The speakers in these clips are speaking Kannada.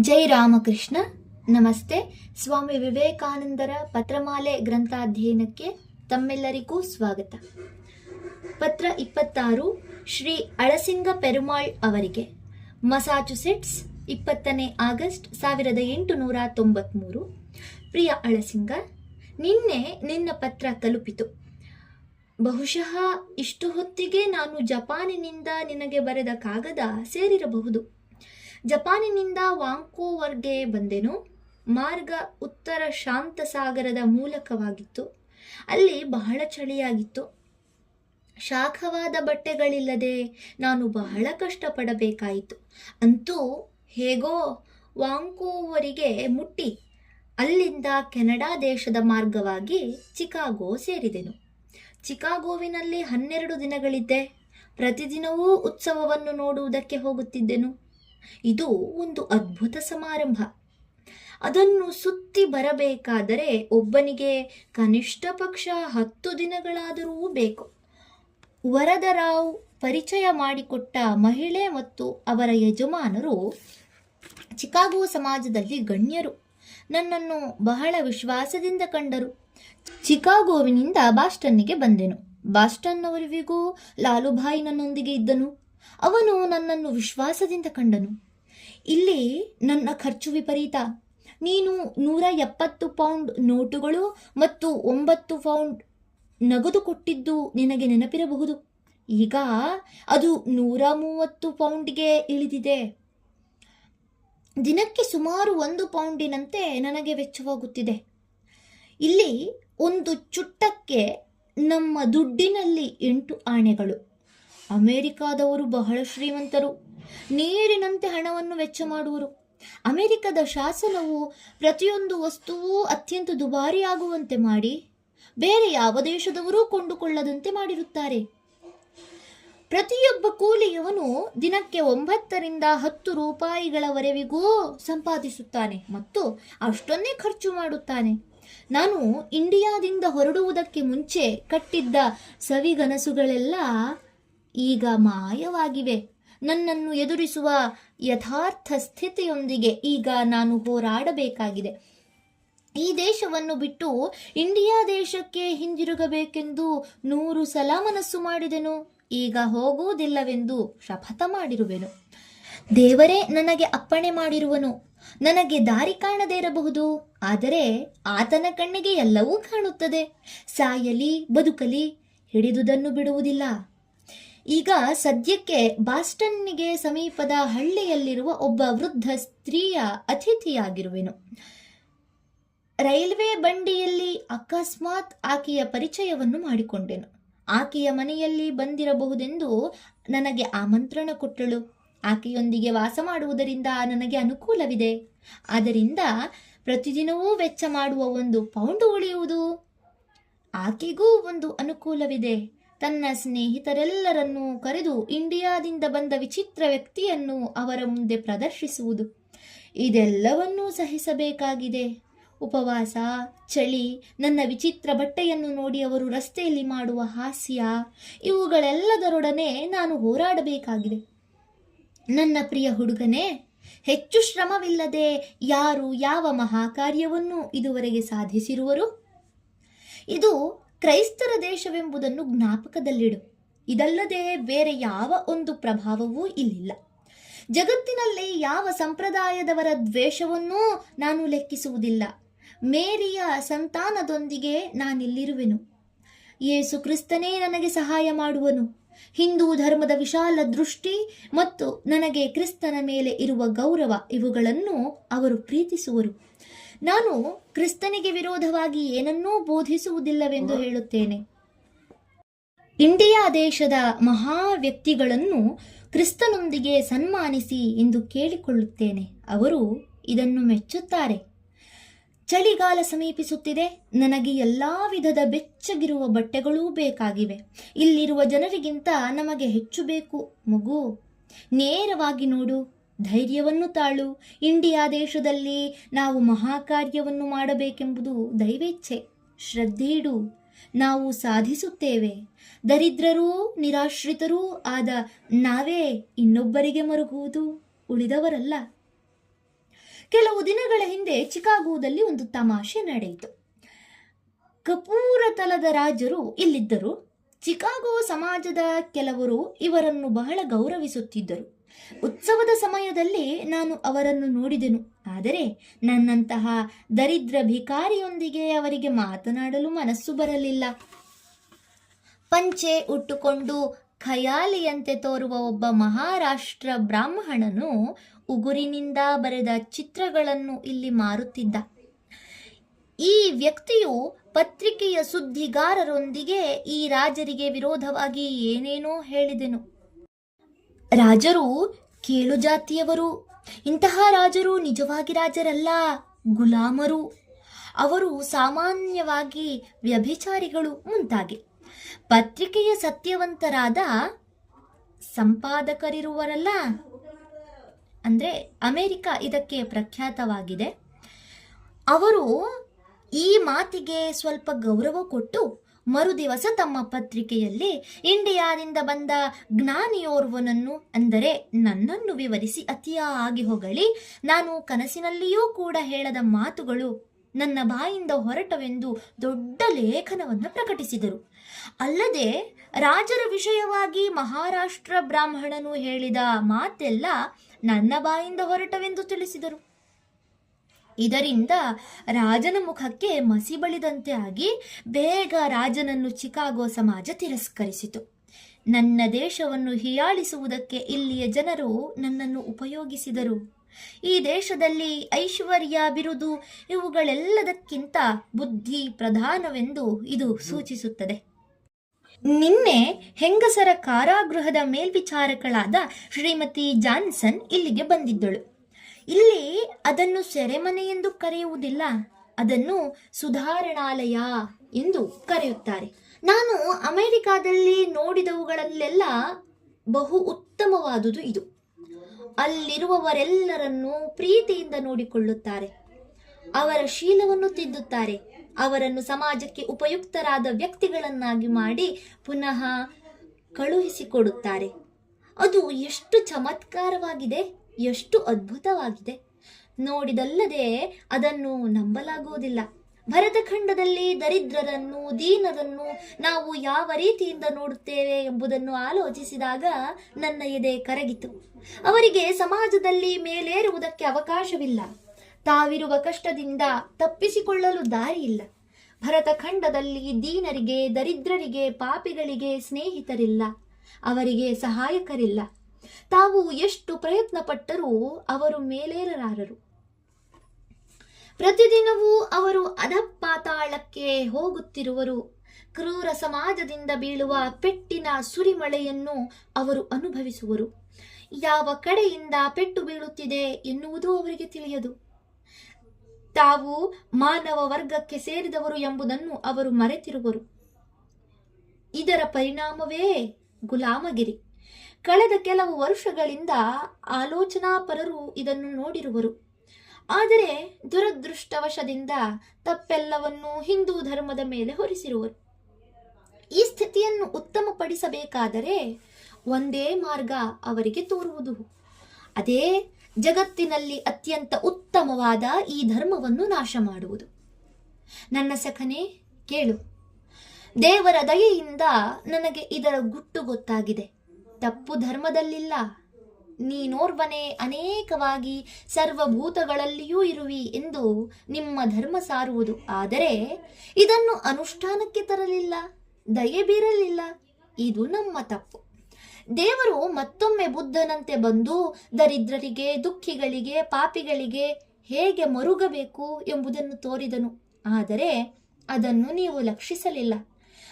ಜೈ ರಾಮಕೃಷ್ಣ. ನಮಸ್ತೆ. ಸ್ವಾಮಿ ವಿವೇಕಾನಂದರ ಪತ್ರಮಾಲೆ ಗ್ರಂಥಾಧ್ಯಯನಕ್ಕೆ ತಮ್ಮೆಲ್ಲರಿಗೂ ಸ್ವಾಗತ. ಪತ್ರ ಇಪ್ಪತ್ತಾರು, ಶ್ರೀ ಅಳಸಿಂಗ ಪೆರುಮಾಳ್ ಅವರಿಗೆ. ಮಸಾಚುಸೆಟ್ಸ್, ಇಪ್ಪತ್ತನೇ ಆಗಸ್ಟ್ ಸಾವಿರದ ಎಂಟುನೂರ ತೊಂಬತ್ಮೂರು. ಪ್ರಿಯ ಅಳಸಿಂಗ, ನಿನ್ನೆ ನಿನ್ನ ಪತ್ರ ತಲುಪಿತು. ಬಹುಶಃ ಇಷ್ಟು ಹೊತ್ತಿಗೆ ನಾನು ಜಪಾನಿನಿಂದ ನಿನಗೆ ಬರೆದ ಕಾಗದ ಸೇರಿರಬಹುದು. ಜಪಾನಿನಿಂದ ವಾಂಕೋವರ್ಗೆ ಬಂದೆನು. ಮಾರ್ಗ ಉತ್ತರ ಶಾಂತ ಸಾಗರದ ಮೂಲಕವಾಗಿತ್ತು. ಅಲ್ಲಿ ಬಹಳ ಚಳಿಯಾಗಿತ್ತು. ಶಾಖವಾದ ಬಟ್ಟೆಗಳಿಲ್ಲದೆ ನಾನು ಬಹಳ ಕಷ್ಟಪಡಬೇಕಾಯಿತು. ಅಂತೂ ಹೇಗೋ ವಾಂಕೋವರಿಗೆ ಮುಟ್ಟಿ. ಅಲ್ಲಿಂದ ಕೆನಡಾ ದೇಶದ ಮಾರ್ಗವಾಗಿ ಚಿಕಾಗೋ ಸೇರಿದೆನು. ಚಿಕಾಗೋವಿನಲ್ಲಿ ಹನ್ನೆರಡು ದಿನಗಳಿದ್ದೆ. ಪ್ರತಿದಿನವೂ ಉತ್ಸವವನ್ನು ನೋಡುವುದಕ್ಕೆ ಹೋಗುತ್ತಿದ್ದೆನು. ಇದು ಒಂದು ಅದ್ಭುತ ಸಮಾರಂಭ. ಅದನ್ನು ಸುತ್ತಿ ಬರಬೇಕಾದರೆ ಒಬ್ಬನಿಗೆ ಕನಿಷ್ಠ ಪಕ್ಷ ಹತ್ತು ದಿನಗಳಾದರೂ ಬೇಕು. ವರದರಾವ್ ಪರಿಚಯ ಮಾಡಿಕೊಟ್ಟ ಮಹಿಳೆ ಮತ್ತು ಅವರ ಯಜಮಾನರು ಚಿಕಾಗೋ ಸಮಾಜದಲ್ಲಿ ಗಣ್ಯರು. ನನ್ನನ್ನು ಬಹಳ ವಿಶ್ವಾಸದಿಂದ ಕಂಡರು. ಚಿಕಾಗೋವಿನಿಂದ ಬಾಸ್ಟನ್ನಿಗೆ ಬಂದೆನು. ಬಾಸ್ಟನ್ನವರಿಗೂ ಲಾಲುಭಾಯಿ ನನ್ನೊಂದಿಗೆ ಇದ್ದನು. ಅವನು ನನ್ನನ್ನು ವಿಶ್ವಾಸದಿಂದ ಕಂಡನು. ಇಲ್ಲಿ ನನ್ನ ಖರ್ಚು ವಿಪರೀತ. ನೀನು ನೂರ ಎಪ್ಪತ್ತು ಪೌಂಡ್ ನೋಟುಗಳು ಮತ್ತು ಒಂಬತ್ತು ಪೌಂಡ್ ನಗದು ಕೊಟ್ಟಿದ್ದು ನಿನಗೆ ನೆನಪಿರಬಹುದು. ಈಗ ಅದು ನೂರ ಮೂವತ್ತು ಪೌಂಡ್ಗೆ ಇಳಿದಿದೆ. ದಿನಕ್ಕೆ ಸುಮಾರು ಒಂದು ಪೌಂಡಿನಂತೆ ನನಗೆ ವೆಚ್ಚವಾಗುತ್ತಿದೆ. ಇಲ್ಲಿ ಒಂದು ಚುಟ್ಟಕ್ಕೆ ನಮ್ಮ ದುಡ್ಡಿನಲ್ಲಿ ಎಂಟು ಆಣೆಗಳು. ಅಮೆರಿಕಾದವರು ಬಹಳ ಶ್ರೀಮಂತರು. ನೀರಿನಂತೆ ಹಣವನ್ನು ವೆಚ್ಚ ಮಾಡುವರು. ಅಮೆರಿಕದ ಶಾಸನವು ಪ್ರತಿಯೊಂದು ವಸ್ತುವೂ ಅತ್ಯಂತ ದುಬಾರಿಯಾಗುವಂತೆ ಮಾಡಿ, ಬೇರೆ ಯಾವ ದೇಶದವರೂ ಕೊಂಡುಕೊಳ್ಳದಂತೆ ಮಾಡಿರುತ್ತಾರೆ. ಪ್ರತಿಯೊಬ್ಬ ಕೂಲಿಯವನು ದಿನಕ್ಕೆ ಒಂಬತ್ತರಿಂದ ಹತ್ತು ರೂಪಾಯಿಗಳವರೆವಿಗೂ ಸಂಪಾದಿಸುತ್ತಾನೆ ಮತ್ತು ಅಷ್ಟನ್ನೇ ಖರ್ಚು ಮಾಡುತ್ತಾನೆ. ನಾನು ಇಂಡಿಯಾದಿಂದ ಹೊರಡುವುದಕ್ಕೆ ಮುಂಚೆ ಕಟ್ಟಿದ್ದ ಸವಿಗನಸುಗಳೆಲ್ಲ ಈಗ ಮಾಯವಾಗಿವೆ. ನನ್ನನ್ನು ಎದುರಿಸುವ ಯಥಾರ್ಥ ಸ್ಥಿತಿಯೊಂದಿಗೆ ಈಗ ನಾನು ಹೋರಾಡಬೇಕಾಗಿದೆ. ಈ ದೇಶವನ್ನು ಬಿಟ್ಟು ಇಂಡಿಯಾ ದೇಶಕ್ಕೆ ಹಿಂದಿರುಗಬೇಕೆಂದು ನೂರು ಸಲ ಮನಸ್ಸು ಮಾಡಿದೆನು. ಈಗ ಹೋಗುವುದಿಲ್ಲವೆಂದು ಶಪಥ ಮಾಡಿರುವೆನು. ದೇವರೇ ನನಗೆ ಅಪ್ಪಣೆ ಮಾಡಿರುವನು. ನನಗೆ ದಾರಿ ಕಾಣದೇ ಇರಬಹುದು ಆದರೆ ಆತನ ಕಣ್ಣಿಗೆ ಎಲ್ಲವೂ ಕಾಣುತ್ತದೆ. ಸಾಯಲಿ, ಬದುಕಲಿ, ಹಿಡಿದುದನ್ನು ಬಿಡುವುದಿಲ್ಲ. ಈಗ ಸದ್ಯಕ್ಕೆ ಬಾಸ್ಟನ್ನಿಗೆ ಸಮೀಪದ ಹಳ್ಳಿಯಲ್ಲಿರುವ ಒಬ್ಬ ವೃದ್ಧ ಸ್ತ್ರೀಯ ಅತಿಥಿಯಾಗಿರುವೆನು. ರೈಲ್ವೆ ಬಂಡಿಯಲ್ಲಿ ಅಕಸ್ಮಾತ್ ಆಕೆಯ ಪರಿಚಯವನ್ನು ಮಾಡಿಕೊಂಡೆನು. ಆಕೆಯ ಮನೆಯಲ್ಲಿ ಬಂದಿರಬಹುದೆಂದು ನನಗೆ ಆಮಂತ್ರಣ ಕೊಟ್ಟಳು. ಆಕೆಯೊಂದಿಗೆ ವಾಸ ಮಾಡುವುದರಿಂದ ನನಗೆ ಅನುಕೂಲವಿದೆ. ಆದ್ದರಿಂದ ಪ್ರತಿದಿನವೂ ವೆಚ್ಚ ಮಾಡುವ ಒಂದು ಪೌಂಡು ಉಳಿಯುವುದು? ಆಕೆಗೂ ಒಂದು ಅನುಕೂಲವಿದೆ. ತನ್ನ ಸ್ನೇಹಿತರೆಲ್ಲರನ್ನೂ ಕರೆದು ಇಂಡಿಯಾದಿಂದ ಬಂದ ವಿಚಿತ್ರ ವ್ಯಕ್ತಿಯನ್ನು ಅವರ ಮುಂದೆ ಪ್ರದರ್ಶಿಸುವುದು. ಇದೆಲ್ಲವನ್ನೂ ಸಹಿಸಬೇಕಾಗಿದೆ. ಉಪವಾಸ, ಚಳಿ, ನನ್ನ ವಿಚಿತ್ರ ಬಟ್ಟೆಯನ್ನು ನೋಡಿ ಅವರು ರಸ್ತೆಯಲ್ಲಿ ಮಾಡುವ ಹಾಸ್ಯ, ಇವುಗಳೆಲ್ಲದರೊಡನೆ ನಾನು ಹೋರಾಡಬೇಕಾಗಿದೆ. ನನ್ನ ಪ್ರಿಯ ಹುಡುಗನೇ, ಹೆಚ್ಚು ಶ್ರಮವಿಲ್ಲದೆ ಯಾರು ಯಾವ ಮಹಾಕಾರ್ಯವನ್ನು ಇದುವರೆಗೆ ಸಾಧಿಸಿರುವರು? ಇದು ಕ್ರೈಸ್ತರ ದೇಶವೆಂಬುದನ್ನು ಜ್ಞಾಪಕದಲ್ಲಿಡು. ಇದಲ್ಲದೆ ಬೇರೆ ಯಾವ ಒಂದು ಪ್ರಭಾವವೂ ಇಲ್ಲಿಲ್ಲ. ಜಗತ್ತಿನಲ್ಲಿ ಯಾವ ಸಂಪ್ರದಾಯದವರ ದ್ವೇಷವನ್ನೂ ನಾನು ಲೆಕ್ಕಿಸುವುದಿಲ್ಲ. ಮೇರಿಯ ಸಂತಾನದೊಂದಿಗೆ ನಾನಿಲ್ಲಿರುವೆನು. ಯೇಸು ಕ್ರಿಸ್ತನೇ ನನಗೆ ಸಹಾಯ ಮಾಡುವನು. ಹಿಂದೂ ಧರ್ಮದ ವಿಶಾಲ ದೃಷ್ಟಿ ಮತ್ತು ನನಗೆ ಕ್ರಿಸ್ತನ ಮೇಲೆ ಇರುವ ಗೌರವ ಇವುಗಳನ್ನು ಅವರು ಪ್ರೀತಿಸುವರು. ನಾನು ಕ್ರಿಸ್ತನಿಗೆ ವಿರೋಧವಾಗಿ ಏನನ್ನೂ ಬೋಧಿಸುವುದಿಲ್ಲವೆಂದು ಹೇಳುತ್ತೇನೆ. ಇಂಡಿಯಾ ದೇಶದ ಮಹಾ ವ್ಯಕ್ತಿಗಳನ್ನು ಕ್ರಿಸ್ತನೊಂದಿಗೆ ಸನ್ಮಾನಿಸಿ ಎಂದು ಕೇಳಿಕೊಳ್ಳುತ್ತೇನೆ. ಅವರು ಇದನ್ನು ಮೆಚ್ಚುತ್ತಾರೆ. ಚಳಿಗಾಲ ಸಮೀಪಿಸುತ್ತಿದೆ. ನನಗೆ ಎಲ್ಲ ವಿಧದ ಬೆಚ್ಚಗಿರುವ ಬಟ್ಟೆಗಳೂ ಬೇಕಾಗಿವೆ. ಇಲ್ಲಿರುವ ಜನರಿಗಿಂತ ನಮಗೆ ಹೆಚ್ಚು ಬೇಕು. ಮಗು ನೇರವಾಗಿ ನೋಡು. ಧೈರ್ಯವನ್ನು ತಾಳು. ಇಂಡಿಯಾ ದೇಶದಲ್ಲಿ ನಾವು ಮಹಾಕಾರ್ಯವನ್ನು ಮಾಡಬೇಕೆಂಬುದು ದೈವೇಚ್ಛೆ. ಶ್ರದ್ಧೆಯಿಡು ನಾವು ಸಾಧಿಸುತ್ತೇವೆ. ದರಿದ್ರರೂ ನಿರಾಶ್ರಿತರೂ ಆದ ನಾವೇ ಇನ್ನೊಬ್ಬರಿಗೆ ಮರುಗುವುದು ಉಳಿದವರಲ್ಲ. ಕೆಲವು ದಿನಗಳ ಹಿಂದೆ ಚಿಕಾಗೋದಲ್ಲಿ ಒಂದು ತಮಾಷೆ ನಡೆಯಿತು. ಕಪೂರ ತಲದ ರಾಜರು ಇಲ್ಲಿದ್ದರು. ಚಿಕಾಗೋ ಸಮಾಜದ ಕೆಲವರು ಇವರನ್ನು ಬಹಳ ಗೌರವಿಸುತ್ತಿದ್ದರು. ಉತ್ಸವದ ಸಮಯದಲ್ಲಿ ನಾನು ಅವರನ್ನು ನೋಡಿದೆನು. ಆದರೆ ನನ್ನಂತಹ ದರಿದ್ರ ಭಿಕಾರಿಯೊಂದಿಗೆ ಅವರಿಗೆ ಮಾತನಾಡಲು ಮನಸ್ಸು ಬರಲಿಲ್ಲ. ಪಂಚೆ ಉಟ್ಟುಕೊಂಡು ಖಯಾಲಿಯಂತೆ ತೋರುವ ಒಬ್ಬ ಮಹಾರಾಷ್ಟ್ರ ಬ್ರಾಹ್ಮಣನು ಉಗುರಿನಿಂದ ಬರೆದ ಚಿತ್ರಗಳನ್ನು ಇಲ್ಲಿ ಮಾರುತ್ತಿದ್ದ. ಈ ವ್ಯಕ್ತಿಯು ಪತ್ರಿಕೆಯ ಸುದ್ದಿಗಾರರೊಂದಿಗೆ ಈ ರಾಜರಿಗೆ ವಿರೋಧವಾಗಿ ಏನೇನೋ ಹೇಳಿದೆನು. ರಾಜರು ಕೇಳು ಜಾತಿಯವರು. ಇಂತಹ ರಾಜರು ನಿಜವಾಗಿ ರಾಜರಲ್ಲ, ಗುಲಾಮರು. ಅವರು ಸಾಮಾನ್ಯವಾಗಿ ವ್ಯಭಿಚಾರಿಗಳು ಮುಂತಾಗಿ. ಪತ್ರಿಕೆಯ ಸತ್ಯವಂತರಾದ ಸಂಪಾದಕರಿರುವರಲ್ಲ. ಅಂದರೆ ಅಮೆರಿಕ ಇದಕ್ಕೆ ಪ್ರಖ್ಯಾತವಾಗಿದೆ. ಅವರು ಈ ಮಾತಿಗೆ ಸ್ವಲ್ಪ ಗೌರವ ಕೊಟ್ಟು ಮರುದಿವಸ ತಮ್ಮ ಪತ್ರಿಕೆಯಲ್ಲಿ ಇಂಡಿಯಾದಿಂದ ಬಂದ ಜ್ಞಾನಿಯೋರ್ವನನ್ನು, ಅಂದರೆ ನನ್ನನ್ನು ವಿವರಿಸಿ ಅತಿಯಾಗಿ ಹೊಗಳಿ, ನಾನು ಕನಸಿನಲ್ಲಿಯೂ ಕೂಡ ಹೇಳದ ಮಾತುಗಳು ನನ್ನ ಬಾಯಿಂದ ಹೊರಟವೆಂದು ದೊಡ್ಡ ಲೇಖನವನ್ನು ಪ್ರಕಟಿಸಿದರು. ಅಲ್ಲದೆ ರಾಜರ ವಿಷಯವಾಗಿ ಮಹಾರಾಷ್ಟ್ರ ಬ್ರಾಹ್ಮಣನು ಹೇಳಿದ ಮಾತೆಲ್ಲ ನನ್ನ ಬಾಯಿಂದ ಹೊರಟವೆಂದು ತಿಳಿಸಿದರು. ಇದರಿಂದ ರಾಜನ ಮುಖಕ್ಕೆ ಮಸಿ ಬಳಿದಂತೆ ಆಗಿ ಬೇಗ ರಾಜನನ್ನು ಚಿಕಾಗೋ ಸಮಾಜ ತಿರಸ್ಕರಿಸಿತು. ನನ್ನ ದೇಶವನ್ನು ಹೀಯಾಳಿಸುವುದಕ್ಕೆ ಇಲ್ಲಿಯ ಜನರು ನನ್ನನ್ನು ಉಪಯೋಗಿಸಿದರು. ಈ ದೇಶದಲ್ಲಿ ಐಶ್ವರ್ಯ ಬಿರುದು ಇವುಗಳೆಲ್ಲದಕ್ಕಿಂತ ಬುದ್ಧಿ ಪ್ರಧಾನವೆಂದು ಇದು ಸೂಚಿಸುತ್ತದೆ. ನಿನ್ನೆ ಹೆಂಗಸರ ಕಾರಾಗೃಹದ ಮೇಲ್ವಿಚಾರಕಳಾದ ಶ್ರೀಮತಿ ಜಾನ್ಸನ್ ಇಲ್ಲಿಗೆ ಬಂದಿದ್ದಳು. ಇಲ್ಲಿ ಅದನ್ನು ಸೆರೆಮನೆ ಎಂದು ಕರೆಯುವುದಿಲ್ಲ. ಅದನ್ನು ಸುಧಾರಣಾಲಯ ಎಂದು ಕರೆಯುತ್ತಾರೆ. ನಾನು ಅಮೆರಿಕಾದಲ್ಲಿ ನೋಡಿದವುಗಳಲ್ಲೆಲ್ಲ ಬಹು ಉತ್ತಮವಾದುದು ಇದು. ಅಲ್ಲಿರುವವರೆಲ್ಲರನ್ನೂ ಪ್ರೀತಿಯಿಂದ ನೋಡಿಕೊಳ್ಳುತ್ತಾರೆ. ಅವರ ಶೀಲವನ್ನು ತಿದ್ದುತ್ತಾರೆ. ಅವರನ್ನು ಸಮಾಜಕ್ಕೆ ಉಪಯುಕ್ತರಾದ ವ್ಯಕ್ತಿಗಳನ್ನಾಗಿ ಮಾಡಿ ಪುನಃ ಕಳುಹಿಸಿಕೊಡುತ್ತಾರೆ. ಅದು ಎಷ್ಟು ಚಮತ್ಕಾರವಾಗಿದೆ! ಎಷ್ಟು ಅದ್ಭುತವಾಗಿದೆ. ನೋಡಿದಲ್ಲದೆ ಅದನ್ನು ನಂಬಲಾಗುವುದಿಲ್ಲ. ಭರತಖಂಡದಲ್ಲಿ ದರಿದ್ರರನ್ನು, ದೀನರನ್ನು ನಾವು ಯಾವ ರೀತಿಯಿಂದ ನೋಡುತ್ತೇವೆ ಎಂಬುದನ್ನು ಆಲೋಚಿಸಿದಾಗ ನನ್ನ ಎದೆ ಕರಗಿತು. ಅವರಿಗೆ ಸಮಾಜದಲ್ಲಿ ಮೇಲೇರುವುದಕ್ಕೆ ಅವಕಾಶವಿಲ್ಲ. ತಾವಿರುವ ಕಷ್ಟದಿಂದ ತಪ್ಪಿಸಿಕೊಳ್ಳಲು ದಾರಿಯಿಲ್ಲ. ಭರತಖಂಡದಲ್ಲಿ ದೀನರಿಗೆ, ದರಿದ್ರರಿಗೆ, ಪಾಪಿಗಳಿಗೆ ಸ್ನೇಹಿತರಿಲ್ಲ. ಅವರಿಗೆ ಸಹಾಯಕರಿಲ್ಲ. ತಾವು ಎಷ್ಟು ಪ್ರಯತ್ನ ಪಟ್ಟರೂ ಅವರು ಮೇಲೇರಲಾರರು. ಪ್ರತಿದಿನವೂ ಅವರು ಅಧಪಾತಾಳಕ್ಕೆ ಹೋಗುತ್ತಿರುವರು. ಕ್ರೂರ ಸಮಾಜದಿಂದ ಬೀಳುವ ಪೆಟ್ಟಿನ ಸುರಿಮಳೆಯನ್ನು ಅವರು ಅನುಭವಿಸುವರು. ಯಾವ ಕಡೆಯಿಂದ ಪೆಟ್ಟು ಬೀಳುತ್ತಿದೆ ಎನ್ನುವುದೂ ಅವರಿಗೆ ತಿಳಿಯದು. ತಾವು ಮಾನವ ವರ್ಗಕ್ಕೆ ಸೇರಿದವರು ಎಂಬುದನ್ನು ಅವರು ಮರೆತಿರುವರು. ಇದರ ಪರಿಣಾಮವೇ ಗುಲಾಮಗಿರಿ. ಕಳೆದ ಕೆಲವು ವರ್ಷಗಳಿಂದ ಆಲೋಚನಾಪರರು ಇದನ್ನು ನೋಡಿರುವರು. ಆದರೆ ದುರದೃಷ್ಟವಶದಿಂದ ತಪ್ಪೆಲ್ಲವನ್ನು ಹಿಂದೂ ಧರ್ಮದ ಮೇಲೆ ಹೊರಿಸಿರುವರು. ಈ ಸ್ಥಿತಿಯನ್ನು ಉತ್ತಮಪಡಿಸಬೇಕಾದರೆ ಒಂದೇ ಮಾರ್ಗ ಅವರಿಗೆ ತೋರುವುದು. ಅದೇ ಜಗತ್ತಿನಲ್ಲಿ ಅತ್ಯಂತ ಉತ್ತಮವಾದ ಈ ಧರ್ಮವನ್ನು ನಾಶ ಮಾಡುವುದು. ನನ್ನ ಸಖನೆ, ಕೇಳು. ದೇವರ ದಯೆಯಿಂದ ನನಗೆ ಇದರ ಗುಟ್ಟು ಗೊತ್ತಾಗಿದೆ. ತಪ್ಪು ಧರ್ಮದಲ್ಲಿಲ್ಲ. ನೀನೋರ್ವನೇ ಅನೇಕವಾಗಿ ಸರ್ವಭೂತಗಳಲ್ಲಿಯೂ ಇರುವಿ ಎಂದು ನಿಮ್ಮ ಧರ್ಮ ಸಾರುವುದು. ಆದರೆ ಇದನ್ನು ಅನುಷ್ಠಾನಕ್ಕೆ ತರಲಿಲ್ಲ, ದಯೆ ಬೀರಲಿಲ್ಲ. ಇದು ನಮ್ಮ ತಪ್ಪು. ದೇವರು ಮತ್ತೊಮ್ಮೆ ಬುದ್ಧನಂತೆ ಬಂದು ದರಿದ್ರರಿಗೆ, ದುಃಖಿಗಳಿಗೆ, ಪಾಪಿಗಳಿಗೆ ಹೇಗೆ ಮರುಗಬೇಕು ಎಂಬುದನ್ನು ತೋರಿದನು. ಆದರೆ ಅದನ್ನು ನೀವು ಲಕ್ಷಿಸಲಿಲ್ಲ.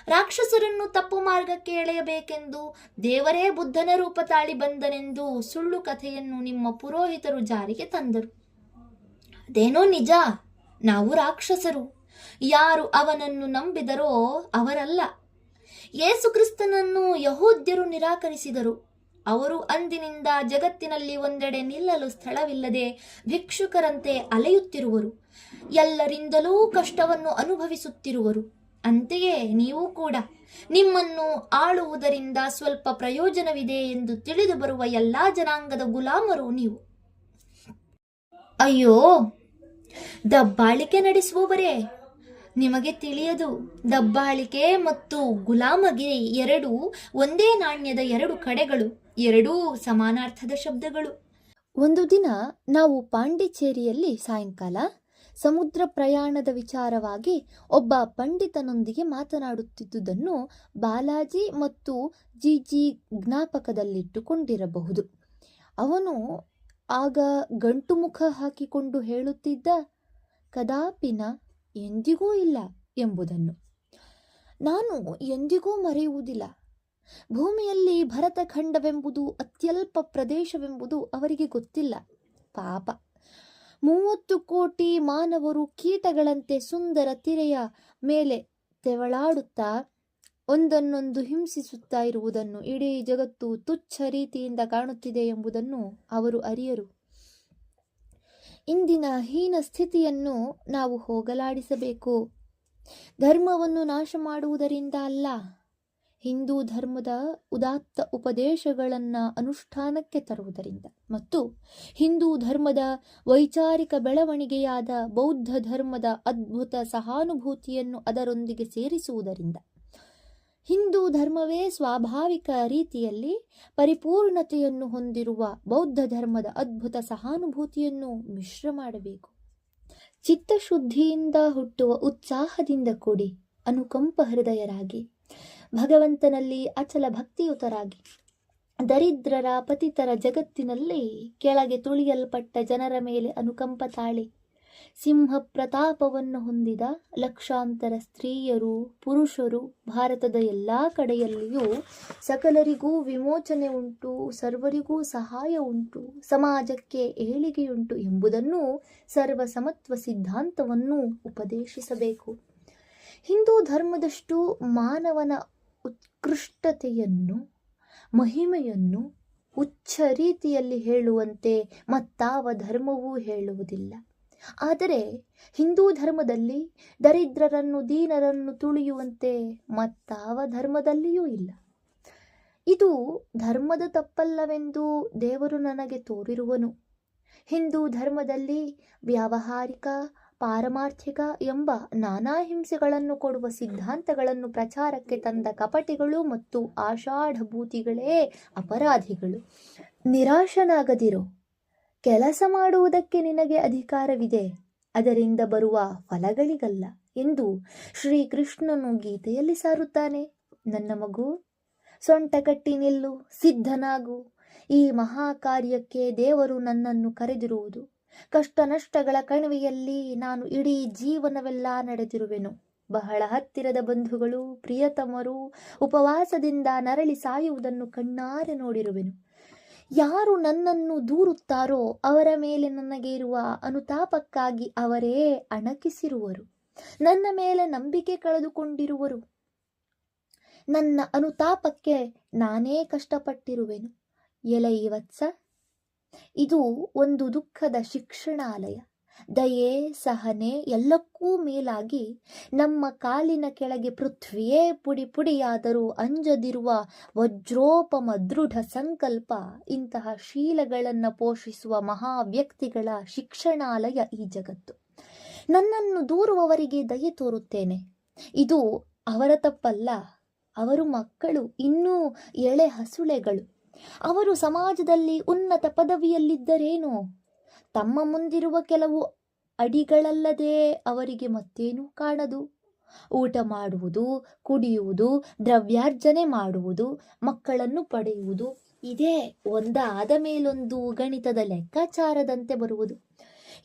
ರಾಕ್ಷಸರನ್ನು ತಪ್ಪು ಮಾರ್ಗಕ್ಕೆ ಎಳೆಯಬೇಕೆಂದು ದೇವರೇ ಬುದ್ಧನ ರೂಪ ತಾಳಿ ಬಂದನೆಂದು ಸುಳ್ಳು ಕಥೆಯನ್ನು ನಿಮ್ಮ ಪುರೋಹಿತರು ಜಾರಿಗೆ ತಂದರು. ಅದೇನೋ ನಿಜ, ನಾವು ರಾಕ್ಷಸರು. ಯಾರು ಅವನನ್ನು ನಂಬಿದರೋ ಅವರಲ್ಲ. ಯೇಸು ಕ್ರಿಸ್ತನನ್ನು ಯಹೂದ್ಯರು ನಿರಾಕರಿಸಿದರು. ಅವರು ಅಂದಿನಿಂದ ಜಗತ್ತಿನಲ್ಲಿ ಒಂದೆಡೆ ನಿಲ್ಲಲು ಸ್ಥಳವಿಲ್ಲದೆ ಭಿಕ್ಷುಕರಂತೆ ಅಲೆಯುತ್ತಿರುವರು. ಎಲ್ಲರಿಂದಲೂ ಕಷ್ಟವನ್ನು ಅನುಭವಿಸುತ್ತಿರುವರು. ಅಂತೆಯೇ ನೀವು ಕೂಡ ನಿಮ್ಮನ್ನು ಆಳುವುದರಿಂದ ಸ್ವಲ್ಪ ಪ್ರಯೋಜನವಿದೆ ಎಂದು ತಿಳಿದು ಬರುವ ಎಲ್ಲಾ ಜನಾಂಗದ ಗುಲಾಮರು ನೀವು. ಅಯ್ಯೋ, ದಬ್ಬಾಳಿಕೆ ನಡೆಸುವವರೇ, ನಿಮಗೆ ತಿಳಿಯದು, ದಬ್ಬಾಳಿಕೆ ಮತ್ತು ಗುಲಾಮಗಿರಿ ಎರಡು ಒಂದೇ ನಾಣ್ಯದ ಎರಡು ಕಡೆಗಳು, ಎರಡೂ ಸಮಾನಾರ್ಥದ ಶಬ್ದಗಳು. ಒಂದು ದಿನ ನಾವು ಪಾಂಡಿಚೇರಿಯಲ್ಲಿ ಸಾಯಂಕಾಲ ಸಮುದ್ರ ಪ್ರಯಾಣದ ವಿಚಾರವಾಗಿ ಒಬ್ಬ ಪಂಡಿತನೊಂದಿಗೆ ಮಾತನಾಡುತ್ತಿದ್ದುದನ್ನು ಬಾಲಾಜಿ ಮತ್ತು ಜಿಜಿ ಜ್ಞಾಪಕದಲ್ಲಿಟ್ಟುಕೊಂಡಿರಬಹುದು. ಅವನು ಆಗ ಗಂಟು ಮುಖ ಹಾಕಿಕೊಂಡು ಹೇಳುತ್ತಿದ್ದ, ಕದಾಪಿನ ಎಂದಿಗೂ ಇಲ್ಲ ಎಂಬುದನ್ನು. ನಾನು ಎಂದಿಗೂ ಮರೆಯುವುದಿಲ್ಲ. ಭೂಮಿಯಲ್ಲಿ ಭರತಖಂಡವೆಂಬುದು ಅತ್ಯಲ್ಪ ಪ್ರದೇಶವೆಂಬುದು ಅವರಿಗೆ ಗೊತ್ತಿಲ್ಲ. ಪಾಪ. ಮೂವತ್ತು ಕೋಟಿ ಮಾನವರು ಕೀಟಗಳಂತೆ ಸುಂದರ ತಿರೆಯ ಮೇಲೆ ತೆವಳಾಡುತ್ತಾ ಒಂದನ್ನೊಂದು ಹಿಂಸಿಸುತ್ತಾ ಇರುವುದನ್ನು ಇಡೀ ಜಗತ್ತು ತುಚ್ಛ ರೀತಿಯಿಂದ ಕಾಣುತ್ತಿದೆ ಎಂಬುದನ್ನು ಅವರು ಅರಿಯರು. ಇಂದಿನ ಹೀನ ಸ್ಥಿತಿಯನ್ನು ನಾವು ಹೋಗಲಾಡಿಸಬೇಕು. ಧರ್ಮವನ್ನು ನಾಶ ಮಾಡುವುದರಿಂದ ಅಲ್ಲ. ಹಿಂದೂ ಧರ್ಮದ ಉದಾತ್ತ ಉಪದೇಶಗಳನ್ನು ಅನುಷ್ಠಾನಕ್ಕೆ ತರುವುದರಿಂದ. ಮತ್ತು ಹಿಂದೂ ಧರ್ಮದ ವೈಚಾರಿಕ ಬೆಳವಣಿಗೆಯಾದ ಬೌದ್ಧ ಧರ್ಮದ ಅದ್ಭುತ ಸಹಾನುಭೂತಿಯನ್ನು ಅದರೊಂದಿಗೆ ಸೇರಿಸುವುದರಿಂದ. ಹಿಂದೂ ಧರ್ಮವೇ ಸ್ವಾಭಾವಿಕ ರೀತಿಯಲ್ಲಿ ಪರಿಪೂರ್ಣತೆಯನ್ನು ಹೊಂದಿರುವ ಬೌದ್ಧ ಧರ್ಮದ ಅದ್ಭುತ ಸಹಾನುಭೂತಿಯನ್ನು ಮಿಶ್ರ ಮಾಡಬೇಕು. ಚಿತ್ತಶುದ್ಧಿಯಿಂದ ಹುಟ್ಟುವ ಉತ್ಸಾಹದಿಂದ ಕೂಡಿ ಅನುಕಂಪ ಹೃದಯರಾಗಿ ಭಗವಂತನಲ್ಲಿ ಅಚಲ ಭಕ್ತಿಯುತರಾಗಿ. ದರಿದ್ರರ ಪತಿತರ ಜಗತ್ತಿನಲ್ಲಿ ಕೆಳಗೆ ತುಳಿಯಲ್ಪಟ್ಟ ಜನರ ಮೇಲೆ ಅನುಕಂಪ ತಾಳಿ. ಸಿಂಹ ಪ್ರತಾಪವನ್ನು ಹೊಂದಿದ ಲಕ್ಷಾಂತರ ಸ್ತ್ರೀಯರು, ಪುರುಷರು ಭಾರತದ ಎಲ್ಲ ಕಡೆಯಲ್ಲಿಯೂ ಸಕಲರಿಗೂ ವಿಮೋಚನೆ ಉಂಟು, ಸರ್ವರಿಗೂ ಸಹಾಯ ಉಂಟು, ಸಮಾಜಕ್ಕೆ ಏಳಿಗೆಯುಂಟು ಎಂಬುದನ್ನು ಸರ್ವಸಮತ್ವ ಸಿದ್ಧಾಂತವನ್ನು ಉಪದೇಶಿಸಬೇಕು. ಹಿಂದೂ ಧರ್ಮದಷ್ಟು ಮಾನವನ ಉತ್ಕೃಷ್ಟತೆಯನ್ನು, ಮಹಿಮೆಯನ್ನು ಉಚ್ಚ ರೀತಿಯಲ್ಲಿ ಹೇಳುವಂತೆ ಮತ್ತಾವ ಧರ್ಮವೂ ಹೇಳುವುದಿಲ್ಲ. ಆದರೆ ಹಿಂದೂ ಧರ್ಮದಲ್ಲಿ ದರಿದ್ರರನ್ನು, ದೀನರನ್ನು ತುಳಿಯುವಂತೆ ಮತ್ತಾವ ಧರ್ಮದಲ್ಲಿಯೂ ಇಲ್ಲ. ಇದು ಧರ್ಮದ ತಪ್ಪಲ್ಲವೆಂದು ದೇವರು ನನಗೆ ತೋರಿರುವನು. ಹಿಂದೂ ಧರ್ಮದಲ್ಲಿ ವ್ಯಾವಹಾರಿಕ ಪಾರಮಾರ್ಥಿಕ ಎಂಬ ನಾನಾ ಹಿಂಸೆಗಳನ್ನು ಕೊಡುವ ಸಿದ್ಧಾಂತಗಳನ್ನು ಪ್ರಚಾರಕ್ಕೆ ತಂದ ಕಪಟಿಗಳು ಮತ್ತು ಆಷಾಢಭೂತಿಗಳೇ ಅಪರಾಧಿಗಳು. ನಿರಾಶನಾಗದಿರೋ. ಕೆಲಸ ಮಾಡುವುದಕ್ಕೆ ನಿನಗೆ ಅಧಿಕಾರವಿದೆ. ಅದರಿಂದ ಬರುವ ಫಲಗಳಿಗಲ್ಲ ಎಂದು ಶ್ರೀಕೃಷ್ಣನು ಗೀತೆಯಲ್ಲಿ ಸಾರುತ್ತಾನೆ. ನನ್ನ ಮಗು, ಸೊಂಟ ಕಟ್ಟಿ ನಿಲ್ಲು, ಸಿದ್ಧನಾಗು. ಈ ಮಹಾಕಾರ್ಯಕ್ಕೆ ದೇವರು ನನ್ನನ್ನು ಕರೆದಿರುವುದು. ಕಷ್ಟ ನಷ್ಟಗಳ ಕಣಿವೆಯಲ್ಲಿ ನಾನು ಇಡೀ ಜೀವನವೆಲ್ಲ ನಡೆದಿರುವೆನು. ಬಹಳ ಹತ್ತಿರದ ಬಂಧುಗಳು, ಪ್ರಿಯತಮರು ಉಪವಾಸದಿಂದ ನರಳಿ ಸಾಯುವುದನ್ನು ಕಣ್ಣಾರೆ ನೋಡಿರುವೆನು. ಯಾರು ನನ್ನನ್ನು ದೂರುತ್ತಾರೋ ಅವರ ಮೇಲೆ ನನಗೆ ಇರುವ ಅನುತಾಪಕ್ಕಾಗಿ ಅವರೇ ಅಣಕಿಸಿರುವರು. ನನ್ನ ಮೇಲೆ ನಂಬಿಕೆ ಕಳೆದುಕೊಂಡಿರುವರು. ನನ್ನ ಅನುತಾಪಕ್ಕೆ ನಾನೇ ಕಷ್ಟಪಟ್ಟಿರುವೆನು. ಎಲೈ ವತ್ಸ ಇದು ಒಂದು ದುಃಖದ ಶಿಕ್ಷಣಾಲಯ. ದಯೆ, ಸಹನೆ ಎಲ್ಲಕ್ಕೂ ಮೇಲಾಗಿ ನಮ್ಮ ಕಾಲಿನ ಕೆಳಗೆ ಪೃಥ್ವಿಯೇ ಪುಡಿ ಪುಡಿಯಾದರೂ ಅಂಜದಿರುವ ವಜ್ರೋಪಮ ದೃಢ ಸಂಕಲ್ಪ, ಇಂತಹ ಶೀಲಗಳನ್ನು ಪೋಷಿಸುವ ಮಹಾ ವ್ಯಕ್ತಿಗಳ ಶಿಕ್ಷಣಾಲಯ ಈ ಜಗತ್ತು. ನನ್ನನ್ನು ದೂರುವವರಿಗೆ ದಯೆ ತೋರುತ್ತೇನೆ. ಇದು ಅವರ ತಪ್ಪಲ್ಲ, ಅವರು ಮಕ್ಕಳು, ಇನ್ನೂ ಎಳೆ ಹಸುಳೆಗಳು. ಅವರು ಸಮಾಜದಲ್ಲಿ ಉನ್ನತ ಪದವಿಯಲ್ಲಿದ್ದರೇನು? ತಮ್ಮ ಮುಂದಿರುವ ಕೆಲವು ಅಡಿಗಳಲ್ಲದೆ ಅವರಿಗೆ ಮತ್ತೇನೂ ಕಾಣದು. ಊಟ ಮಾಡುವುದು, ಕುಡಿಯುವುದು, ದ್ರವ್ಯಾರ್ಜನೆ ಮಾಡುವುದು, ಮಕ್ಕಳನ್ನು ಪಡೆಯುವುದು, ಇದೇ ಒಂದಾದ ಮೇಲೊಂದು ಗಣಿತದ ಲೆಕ್ಕಾಚಾರದಂತೆ ಬರುವುದು.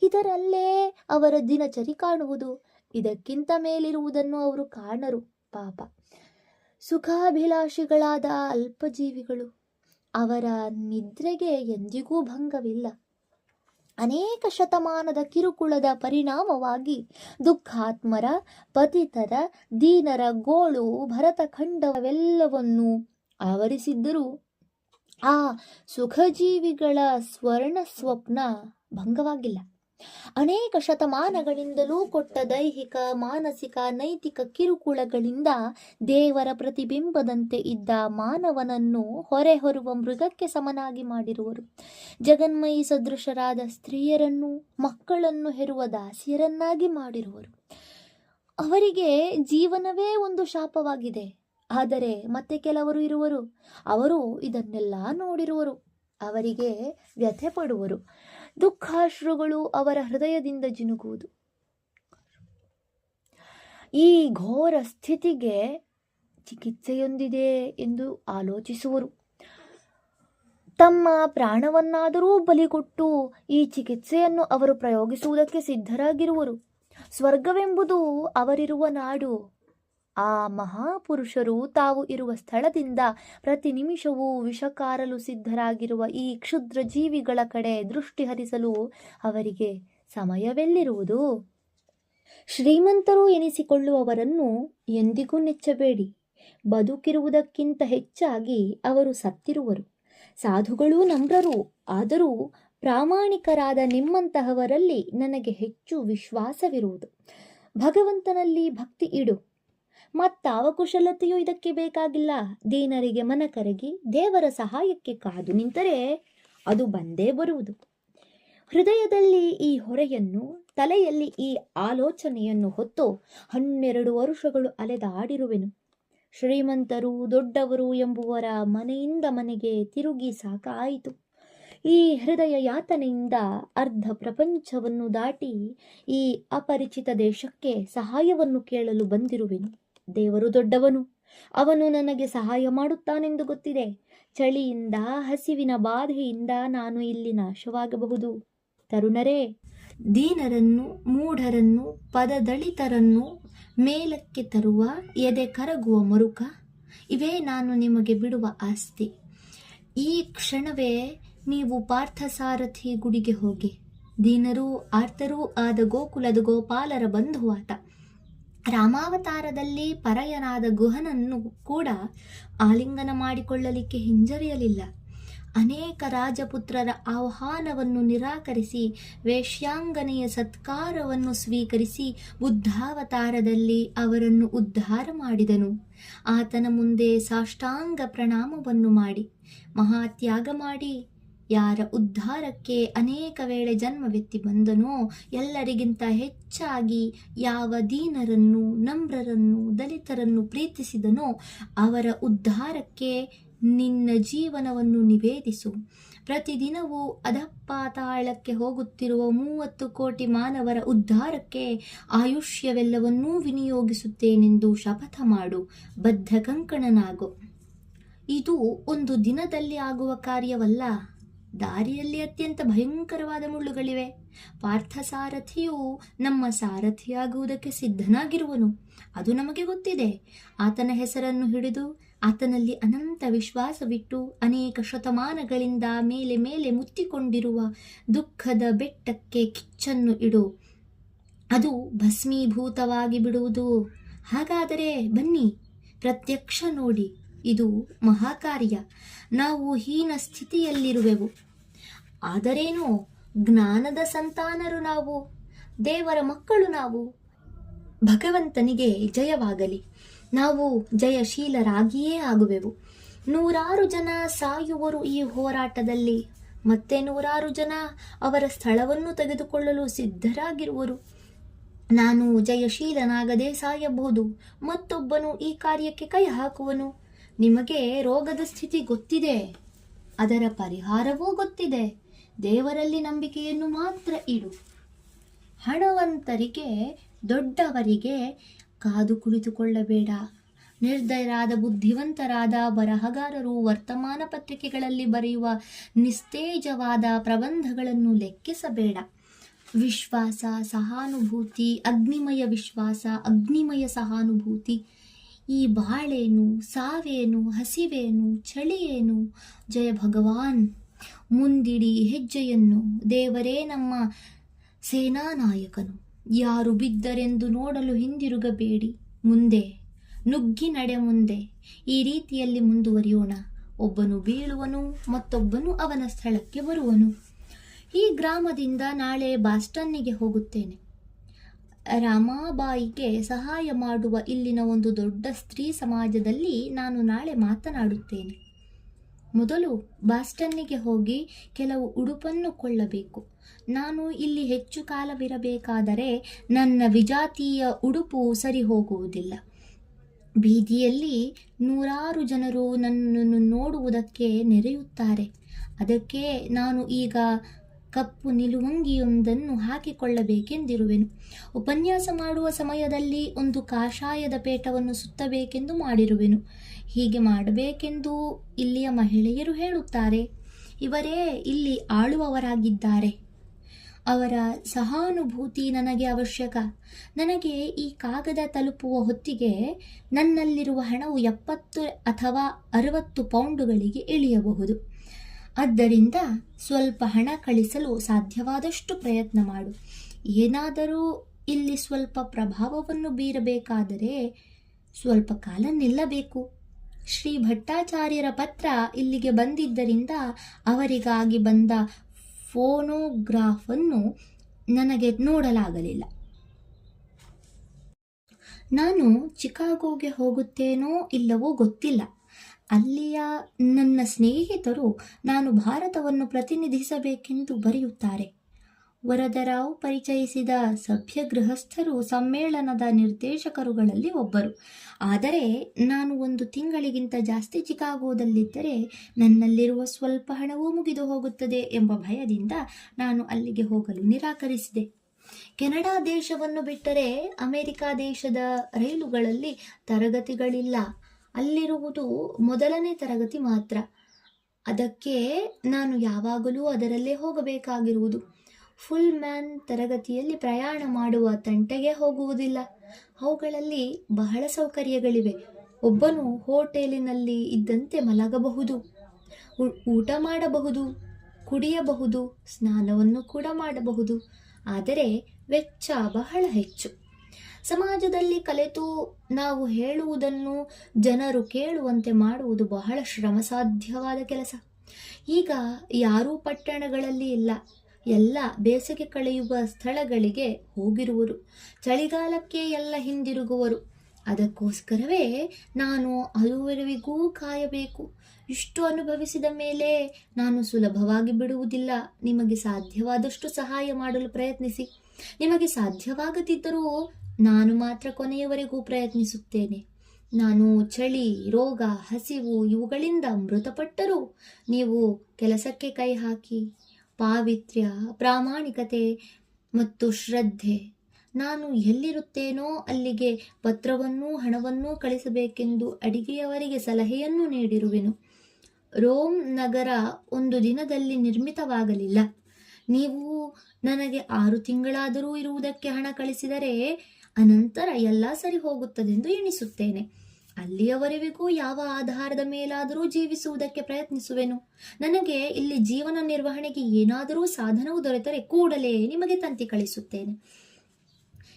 ಇದರಲ್ಲೇ ಅವರ ದಿನಚರಿ ಕಾಣುವುದು. ಇದಕ್ಕಿಂತ ಮೇಲಿರುವುದನ್ನು ಅವರು ಕಾಣರು. ಪಾಪ. ಸುಖಾಭಿಲಾಷಿಗಳಾದ ಅಲ್ಪಜೀವಿಗಳು. ಅವರ ನಿದ್ರೆಗೆ ಎಂದಿಗೂ ಭಂಗವಿಲ್ಲ. ಅನೇಕ ಶತಮಾನದ ಕಿರುಕುಳದ ಪರಿಣಾಮವಾಗಿ ದುಃಖಾತ್ಮರ, ಪತಿತರ, ದೀನರ ಗೋಳು, ಭರತಖಂಡವೆಲ್ಲವನ್ನೂ ಆವರಿಸಿದ್ದರೂ ಆ ಸುಖಜೀವಿಗಳ ಸ್ವರ್ಣ ಸ್ವಪ್ನ ಭಂಗವಾಗಿಲ್ಲ. ಅನೇಕ ಶತಮಾನಗಳಿಂದಲೂ ಕೊಟ್ಟ ದೈಹಿಕ, ಮಾನಸಿಕ, ನೈತಿಕ ಕಿರುಕುಳಗಳಿಂದ ದೇವರ ಪ್ರತಿಬಿಂಬದಂತೆ ಇದ್ದ ಮಾನವನನ್ನು ಹೊರೆ ಹೊರುವ ಮೃಗಕ್ಕೆ ಸಮನಾಗಿ ಮಾಡಿರುವರು. ಜಗನ್ಮಯಿ ಸದೃಶರಾದ ಸ್ತ್ರೀಯರನ್ನು, ಮಕ್ಕಳನ್ನು ಹೆರುವ ದಾಸಿಯರನ್ನಾಗಿ ಮಾಡಿರುವರು. ಅವರಿಗೆ ಜೀವನವೇ ಒಂದು ಶಾಪವಾಗಿದೆ. ಆದರೆ ಮತ್ತೆ ಕೆಲವರು ಇರುವರು. ಅವರು ಇದನ್ನೆಲ್ಲ ನೋಡಿರುವರು. ಅವರಿಗೆ ವ್ಯಥೆ ಪಡುವರು. ದುಃಖಾಶ್ರುಗಳು ಅವರ ಹೃದಯದಿಂದ ಜಿನುಗುವುದು. ಈ ಘೋರ ಸ್ಥಿತಿಗೆ ಚಿಕಿತ್ಸೆಯೊಂದಿದೆ ಎಂದು ಆಲೋಚಿಸುವರು. ತಮ್ಮ ಪ್ರಾಣವನ್ನಾದರೂ ಬಲಿಕೊಟ್ಟು ಈ ಚಿಕಿತ್ಸೆಯನ್ನು ಅವರು ಪ್ರಯೋಗಿಸುವುದಕ್ಕೆ ಸಿದ್ಧರಾಗಿರುವರು. ಸ್ವರ್ಗವೆಂಬುದು ಅವರಿರುವ ನಾಡು ಆ ಮಹಾಪುರುಷರು ತಾವು ಇರುವ ಸ್ಥಳದಿಂದ ಪ್ರತಿ ನಿಮಿಷವೂ ವಿಷಕಾರಲು ಸಿದ್ಧರಾಗಿರುವ ಈ ಕ್ಷುದ್ರ ಜೀವಿಗಳ ಕಡೆ ದೃಷ್ಟಿ ಹರಿಸಲು ಅವರಿಗೆ ಸಮಯವೆಲ್ಲಿರುವುದು? ಶ್ರೀಮಂತರು ಎನಿಸಿಕೊಳ್ಳುವವರನ್ನು ಎಂದಿಗೂ ನೆಚ್ಚಬೇಡಿ. ಬದುಕಿರುವುದಕ್ಕಿಂತ ಹೆಚ್ಚಾಗಿ ಅವರು ಸತ್ತಿರುವರು. ಸಾಧುಗಳೂ ನಮ್ರರು, ಆದರೂ ಪ್ರಾಮಾಣಿಕರಾದ ನಿಮ್ಮಂತಹವರಲ್ಲಿ ನನಗೆ ಹೆಚ್ಚು ವಿಶ್ವಾಸವಿರುವುದು. ಭಗವಂತನಲ್ಲಿ ಭಕ್ತಿ ಇಡು. ಮತ್ತಾವ ಕುಶಲತೆಯೂ ಇದಕ್ಕೆ ಬೇಕಾಗಿಲ್ಲ. ದೀನರಿಗೆ ಮನ ಕರಗಿ ದೇವರ ಸಹಾಯಕ್ಕೆ ಕಾದು ನಿಂತರೆ ಅದು ಬಂದೇ ಬರುವುದು. ಹೃದಯದಲ್ಲಿ ಈ ಹೊರೆಯನ್ನು, ತಲೆಯಲ್ಲಿ ಈ ಆಲೋಚನೆಯನ್ನು ಹೊತ್ತು ಹನ್ನೆರಡು ವರುಷಗಳು ಅಲೆದಾಡಿರುವೆನು. ಶ್ರೀಮಂತರು, ದೊಡ್ಡವರು ಎಂಬುವರ ಮನೆಯಿಂದ ಮನೆಗೆ ತಿರುಗಿ ಸಾಕಾಯಿತು. ಈ ಹೃದಯ ಯಾತನೆಯಿಂದ ಅರ್ಧ ಪ್ರಪಂಚವನ್ನು ದಾಟಿ ಈ ಅಪರಿಚಿತ ದೇಶಕ್ಕೆ ಸಹಾಯವನ್ನು ಕೇಳಲು ಬಂದಿರುವೆನು. ದೇವರು ದೊಡ್ಡವನು. ಅವನು ನನಗೆ ಸಹಾಯ ಮಾಡುತ್ತಾನೆಂದು ಗೊತ್ತಿದೆ. ಚಳಿಯಿಂದ, ಹಸಿವಿನ ಬಾಧೆಯಿಂದ ನಾನು ಇಲ್ಲಿ ನಾಶವಾಗಬಹುದು. ತರುಣರೇ, ದೀನರನ್ನು, ಮೂಢರನ್ನು ಪದದಳಿತರನ್ನು ಮೇಲಕ್ಕೆ ತರುವ ಎದೆ ಕರಗುವ ಮರುಕ, ಇವೇ ನಾನು ನಿಮಗೆ ಬಿಡುವ ಆಸ್ತಿ. ಈ ಕ್ಷಣವೇ ನೀವು ಪಾರ್ಥಸಾರಥಿ ಗುಡಿಗೆ ಹೋಗಿ. ದೀನರೂ, ಆರ್ತರೂ ಆದ ಗೋಕುಲದ ಗೋಪಾಲರ ಬಂಧುವಾತ ರಾಮಾವತಾರದಲ್ಲಿ ಪರಯನಾದ ಗುಹನನ್ನು ಕೂಡ ಆಲಿಂಗನ ಮಾಡಿಕೊಳ್ಳಲಿಕ್ಕೆ ಹಿಂಜರಿಯಲಿಲ್ಲ. ಅನೇಕ ರಾಜಪುತ್ರರ ಆಹ್ವಾನವನ್ನು ನಿರಾಕರಿಸಿ, ವೇಶ್ಯಾಂಗನೆಯ ಸತ್ಕಾರವನ್ನು ಸ್ವೀಕರಿಸಿ ಬುದ್ಧಾವತಾರದಲ್ಲಿ ಅವರನ್ನು ಉದ್ಧಾರ ಮಾಡಿದನು. ಆತನ ಮುಂದೆ ಸಾಷ್ಟಾಂಗ ಪ್ರಣಾಮವನ್ನು ಮಾಡಿ, ಮಹಾತ್ಯಾಗ ಮಾಡಿ ಯಾರ ಉದ್ಧಾರಕ್ಕೆ ಅನೇಕ ವೇಳೆ ಜನ್ಮವೆತ್ತಿ ಬಂದನೋ ಎಲ್ಲರಿಗಿಂತ ಹೆಚ್ಚಾಗಿ ಯಾವ ದೀನರನ್ನು, ನಮ್ರರನ್ನು, ದಲಿತರನ್ನು ಪ್ರೀತಿಸಿದನೋ ಅವರ ಉದ್ಧಾರಕ್ಕೆ ನಿನ್ನ ಜೀವನವನ್ನು ನಿವೇದಿಸು. ಪ್ರತಿದಿನವೂ ಅಧಪ್ಪಾತಾಳಕ್ಕೆ ಹೋಗುತ್ತಿರುವ ಮೂವತ್ತು ಕೋಟಿ ಮಾನವರ ಉದ್ಧಾರಕ್ಕೆ ಆಯುಷ್ಯವೆಲ್ಲವನ್ನೂ ವಿನಿಯೋಗಿಸುತ್ತೇನೆಂದು ಶಪಥ ಮಾಡು. ಬದ್ಧ ಕಂಕಣನಾಗು ಇದು ಒಂದು ದಿನದಲ್ಲಿ ಆಗುವ ಕಾರ್ಯವಲ್ಲ. ದಾರಿಯಲ್ಲಿ ಅತ್ಯಂತ ಭಯಂಕರವಾದ ಮುಳ್ಳುಗಳಿವೆ. ಪಾರ್ಥಸಾರಥಿಯು ನಮ್ಮ ಸಾರಥಿಯಾಗುವುದಕ್ಕೆ ಸಿದ್ಧನಾಗಿರುವನು. ಅದು ನಮಗೆ ಗೊತ್ತಿದೆ. ಆತನ ಹೆಸರನ್ನು ಹಿಡಿದು ಆತನಲ್ಲಿ ಅನಂತ ವಿಶ್ವಾಸವಿಟ್ಟು ಅನೇಕ ಶತಮಾನಗಳಿಂದ ಮೇಲೆ ಮೇಲೆ ಮುತ್ತಿಕೊಂಡಿರುವ ದುಃಖದ ಬೆಟ್ಟಕ್ಕೆ ಕಿಚ್ಚನ್ನು ಇಡು. ಅದು ಭಸ್ಮೀಭೂತವಾಗಿ ಬಿಡುವುದು. ಹಾಗಾದರೆ ಬನ್ನಿ, ಪ್ರತ್ಯಕ್ಷ ನೋಡಿ. ಇದು ಮಹಾಕಾರ್ಯ. ನಾವು ಹೀನ ಸ್ಥಿತಿಯಲ್ಲಿರುವೆವು. ಆದರೇನು? ಜ್ಞಾನದ ಸಂತಾನರು ನಾವು, ದೇವರ ಮಕ್ಕಳು ನಾವು. ಭಗವಂತನಿಗೆ ಜಯವಾಗಲಿ. ನಾವು ಜಯಶೀಲರಾಗಿಯೇ ಆಗುವೆವು. ನೂರಾರು ಜನ ಸಾಯುವರು ಈ ಹೋರಾಟದಲ್ಲಿ. ಮತ್ತೆ ನೂರಾರು ಜನ ಅವರ ಸ್ಥಳವನ್ನು ತೆಗೆದುಕೊಳ್ಳಲು ಸಿದ್ಧರಾಗಿರುವರು. ನಾನು ಜಯಶೀಲನಾಗದೆ ಸಾಯಬಹುದು. ಮತ್ತೊಬ್ಬನು ಈ ಕಾರ್ಯಕ್ಕೆ ಕೈ ಹಾಕುವನು. ನಿಮಗೆ ರೋಗದ ಸ್ಥಿತಿ ಗೊತ್ತಿದೆ. ಅದರ ಪರಿಹಾರವೂ ಗೊತ್ತಿದೆ. ದೇವರಲ್ಲಿ ನಂಬಿಕೆಯನ್ನು ಮಾತ್ರ ಇಡು. ಹಣವಂತರಿಗೆ, ದೊಡ್ಡವರಿಗೆ ಕಾದು ಕುಳಿತುಕೊಳ್ಳಬೇಡ. ನಿರ್ದಯರಾದ ಬುದ್ಧಿವಂತರಾದ ಬರಹಗಾರರು ವರ್ತಮಾನ ಪತ್ರಿಕೆಗಳಲ್ಲಿ ಬರೆಯುವ ನಿಸ್ತೇಜವಾದ ಪ್ರಬಂಧಗಳನ್ನು ಲೆಕ್ಕಿಸಬೇಡ. ವಿಶ್ವಾಸ, ಸಹಾನುಭೂತಿ, ಅಗ್ನಿಮಯ ವಿಶ್ವಾಸ, ಅಗ್ನಿಮಯ ಸಹಾನುಭೂತಿ ಈ ಬಾಳೇನು, ಸಾವೇನು, ಹಸಿವೇನು, ಚಳಿಯೇನು? ಜಯ ಭಗವಾನ್. ಮುಂದಿಡಿ ಹೆಜ್ಜೆಯನ್ನು. ದೇವರೇ ನಮ್ಮ ಸೇನಾನಾಯಕನು. ಯಾರು ಬಿದ್ದರೆಂದು ನೋಡಲು ಹಿಂದಿರುಗಬೇಡಿ. ಮುಂದೆ, ನುಗ್ಗಿ ನಡೆ ಮುಂದೆ. ಈ ರೀತಿಯಲ್ಲಿ ಮುಂದುವರಿಯೋಣ. ಒಬ್ಬನು ಬೀಳುವನು, ಮತ್ತೊಬ್ಬನು ಅವನ ಸ್ಥಳಕ್ಕೆ ಬರುವನು. ಈ ಗ್ರಾಮದಿಂದ ನಾಳೆ ಬಾಸ್ಟನ್ನಿಗೆ ಹೋಗುತ್ತೇನೆ. ರಾಮಾಬಾಯಿಗೆ ಸಹಾಯ ಮಾಡುವ ಇಲ್ಲಿನ ಒಂದು ದೊಡ್ಡ ಸ್ತ್ರೀ ಸಮಾಜದಲ್ಲಿ ನಾನು ನಾಳೆ ಮಾತನಾಡುತ್ತೇನೆ. ಮೊದಲು ಬಾಸ್ಟನ್ನಿಗೆ ಹೋಗಿ ಕೆಲವು ಉಡುಪನ್ನು ಕೊಳ್ಳಬೇಕು. ನಾನು ಇಲ್ಲಿ ಹೆಚ್ಚು ಕಾಲವಿರಬೇಕಾದರೆ ನನ್ನ ವಿಜಾತೀಯ ಉಡುಪು ಸರಿ ಹೋಗುವುದಿಲ್ಲ. ಬೀದಿಯಲ್ಲಿ ನೂರಾರು ಜನರು ನನ್ನನ್ನು ನೋಡುವುದಕ್ಕೆ ನೆರೆಯುತ್ತಾರೆ. ಅದಕ್ಕೆ ನಾನು ಈಗ ಕಪ್ಪು ನಿಲುವಂಗಿಯೊಂದನ್ನು ಹಾಕಿಕೊಳ್ಳಬೇಕೆಂದಿರುವೆನು. ಉಪನ್ಯಾಸ ಮಾಡುವ ಸಮಯದಲ್ಲಿ ಒಂದು ಕಾಷಾಯದ ಪೇಟವನ್ನು ಸುತ್ತಬೇಕೆಂದು ಮಾಡಿರುವೆನು. ಹೀಗೆ ಮಾಡಬೇಕೆಂದು ಇಲ್ಲಿಯ ಮಹಿಳೆಯರು ಹೇಳುತ್ತಾರೆ, ಇವರೇ ಇಲ್ಲಿ ಆಳುವವರಾಗಿದ್ದಾರೆ. ಅವರ ಸಹಾನುಭೂತಿ ನನಗೆ ಅವಶ್ಯಕ. ನನಗೆ ಈ ಕಾಗದ ತಲುಪುವ ಹೊತ್ತಿಗೆ ನನ್ನಲ್ಲಿರುವ ಹಣವು ಎಪ್ಪತ್ತು ಅಥವಾ ಅರವತ್ತು ಪೌಂಡುಗಳಿಗೆ ಇಳಿಯಬಹುದು. ಆದ್ದರಿಂದ ಸ್ವಲ್ಪ ಹಣ ಕಳಿಸಲು ಸಾಧ್ಯವಾದಷ್ಟು ಪ್ರಯತ್ನ ಮಾಡು. ಏನಾದರೂ ಇಲ್ಲಿ ಸ್ವಲ್ಪ ಪ್ರಭಾವವನ್ನು ಬೀರಬೇಕಾದರೆ ಸ್ವಲ್ಪ ಕಾಲ ನಿಲ್ಲಬೇಕು. ಶ್ರೀ ಭಟ್ಟಾಚಾರ್ಯರ ಪತ್ರ ಇಲ್ಲಿಗೆ ಬಂದಿದ್ದರಿಂದ ಅವರಿಗಾಗಿ ಬಂದ ಫೋನೋಗ್ರಾಫನ್ನು ನನಗೆ ನೋಡಲಾಗಲಿಲ್ಲ. ನಾನು ಚಿಕಾಗೋಗೆ ಹೋಗುತ್ತೇನೋ ಇಲ್ಲವೋ ಗೊತ್ತಿಲ್ಲ. ಅಲ್ಲಿಯ ನನ್ನ ಸ್ನೇಹಿತರು ನಾನು ಭಾರತವನ್ನು ಪ್ರತಿನಿಧಿಸಬೇಕೆಂದು ಬರೆಯುತ್ತಾರೆ. ವರದರಾವ್ ಪರಿಚಯಿಸಿದ ಸಭ್ಯ ಗೃಹಸ್ಥರು ಸಮ್ಮೇಳನದ ನಿರ್ದೇಶಕರುಗಳಲ್ಲಿ ಒಬ್ಬರು. ಆದರೆ ನಾನು ಒಂದು ತಿಂಗಳಿಗಿಂತ ಜಾಸ್ತಿ ಚಿಕಾಗೋದಲ್ಲಿದ್ದರೆ ನನ್ನಲ್ಲಿರುವ ಸ್ವಲ್ಪ ಹಣವೂ ಮುಗಿದು ಹೋಗುತ್ತದೆ ಎಂಬ ಭಯದಿಂದ ನಾನು ಅಲ್ಲಿಗೆ ಹೋಗಲು ನಿರಾಕರಿಸಿದೆ. ಕೆನಡಾ ದೇಶವನ್ನು ಬಿಟ್ಟರೆ ಅಮೆರಿಕ ದೇಶದ ರೈಲುಗಳಲ್ಲಿ ತರಗತಿಗಳಿಲ್ಲ. ಅಲ್ಲಿರುವುದು ಮೊದಲನೇ ತರಗತಿ ಮಾತ್ರ. ಅದಕ್ಕೆ ನಾನು ಯಾವಾಗಲೂ ಅದರಲ್ಲೇ ಹೋಗಬೇಕಾಗಿರುವುದು. ಫುಲ್ ಮ್ಯಾನ್ ತರಗತಿಯಲ್ಲಿ ಪ್ರಯಾಣ ಮಾಡುವ ತಂಟೆಗೆ ಹೋಗುವುದಿಲ್ಲ. ಅವುಗಳಲ್ಲಿ ಬಹಳ ಸೌಕರ್ಯಗಳಿವೆ. ಒಬ್ಬನು ಹೋಟೆಲಿನಲ್ಲಿ ಇದ್ದಂತೆ ಮಲಗಬಹುದು ಊಟ ಮಾಡಬಹುದು, ಕುಡಿಯಬಹುದು, ಸ್ನಾನವನ್ನು ಕೂಡ ಮಾಡಬಹುದು. ಆದರೆ ವೆಚ್ಚ ಬಹಳ ಹೆಚ್ಚು. ಸಮಾಜದಲ್ಲಿ ಕಲಿತು ನಾವು ಹೇಳುವುದನ್ನು ಜನರು ಕೇಳುವಂತೆ ಮಾಡುವುದು ಬಹಳ ಶ್ರಮಸಾಧ್ಯವಾದ ಕೆಲಸ. ಈಗ ಯಾರೂ ಪಟ್ಟಣಗಳಲ್ಲಿ ಇಲ್ಲ. ಎಲ್ಲ ಬೇಸಿಗೆ ಕಳೆಯುವ ಸ್ಥಳಗಳಿಗೆ ಹೋಗಿರುವರು. ಚಳಿಗಾಲಕ್ಕೆ ಎಲ್ಲ ಹಿಂದಿರುಗುವರು. ಅದಕ್ಕೋಸ್ಕರವೇ ನಾನು ಅದುವರೆವಿಗೂ ಕಾಯಬೇಕು. ಇಷ್ಟು ಅನುಭವಿಸಿದ ಮೇಲೆ ನಾನು ಸುಲಭವಾಗಿ ಬಿಡುವುದಿಲ್ಲ. ನಿಮಗೆ ಸಾಧ್ಯವಾದಷ್ಟು ಸಹಾಯ ಮಾಡಲು ಪ್ರಯತ್ನಿಸಿ. ನಿಮಗೆ ಸಾಧ್ಯವಾಗದಿದ್ದರೂ ನಾನು ಮಾತ್ರ ಕೊನೆಯವರೆಗೂ ಪ್ರಯತ್ನಿಸುತ್ತೇನೆ. ನಾನು ಚಳಿ, ರೋಗ, ಹಸಿವು ಇವುಗಳಿಂದ ಮೃತಪಟ್ಟರೂ. ನೀವು ಕೆಲಸಕ್ಕೆ ಕೈ ಹಾಕಿ. ಪಾವಿತ್ರ್ಯ, ಪ್ರಾಮಾಣಿಕತೆ ಮತ್ತು ಶ್ರದ್ಧೆ. ನಾನು ಎಲ್ಲಿರುತ್ತೇನೋ ಅಲ್ಲಿಗೆ ಪತ್ರವನ್ನೂ ಹಣವನ್ನೂ ಕಳಿಸಬೇಕೆಂದು ಅಡಿಗೆಯವರಿಗೆ ಸಲಹೆಯನ್ನು ನೀಡಿರುವೆನು. ರೋಮ್ ನಗರ ಒಂದು ದಿನದಲ್ಲಿ ನಿರ್ಮಿತವಾಗಲಿಲ್ಲ. ನೀವು ನನಗೆ ಆರು ತಿಂಗಳಾದರೂ ಇರುವುದಕ್ಕೆ ಹಣ ಕಳಿಸಿದರೆ ಅನಂತರ ಎಲ್ಲ ಸರಿ ಹೋಗುತ್ತದೆಂದು ಎಣಿಸುತ್ತೇನೆ. ಅಲ್ಲಿಯವರೆಗೂ ಯಾವ ಆಧಾರದ ಮೇಲಾದರೂ ಜೀವಿಸುವುದಕ್ಕೆ ಪ್ರಯತ್ನಿಸುವೆನು. ನನಗೆ ಇಲ್ಲಿ ಜೀವನ ನಿರ್ವಹಣೆಗೆ ಏನಾದರೂ ಸಾಧನವು ದೊರೆತರೆ ಕೂಡಲೇ ನಿಮಗೆ ತಂತಿ ಕಳಿಸುತ್ತೇನೆ.